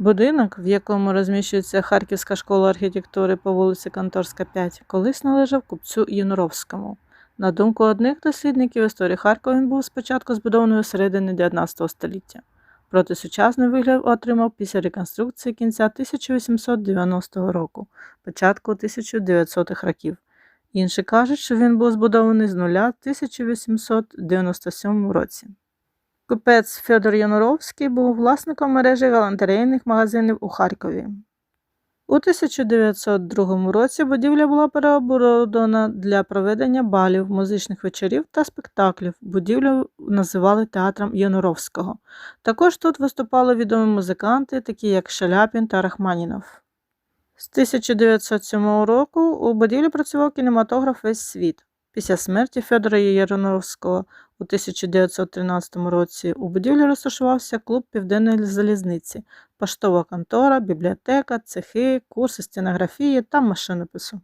Будинок, в якому розміщується Харківська школа архітектури по вулиці Конторська, 5, колись належав купцю Юноровському. На думку одних дослідників історії Харкова, він був спочатку збудований у середині 19 століття. Проте сучасний вигляд отримав після реконструкції кінця 1890 року, початку 1900-х років. Інші кажуть, що він був збудований з нуля в 1897 році. Купець Федор Яноровський був власником мережі галантерейних магазинів у Харкові. У 1902 році будівля була переоборудована для проведення балів, музичних вечорів та спектаклів. Будівлю називали театром Яноровського. Також тут виступали відомі музиканти, такі як Шаляпін та Рахманінов. З 1907 року у будівлі працював кінематограф Весь світ. Після смерті Федора Яроновського у 1913 році у будівлі розташувався клуб Південної залізниці, поштова контора, бібліотека, цехи, курси стенографії та машинопису.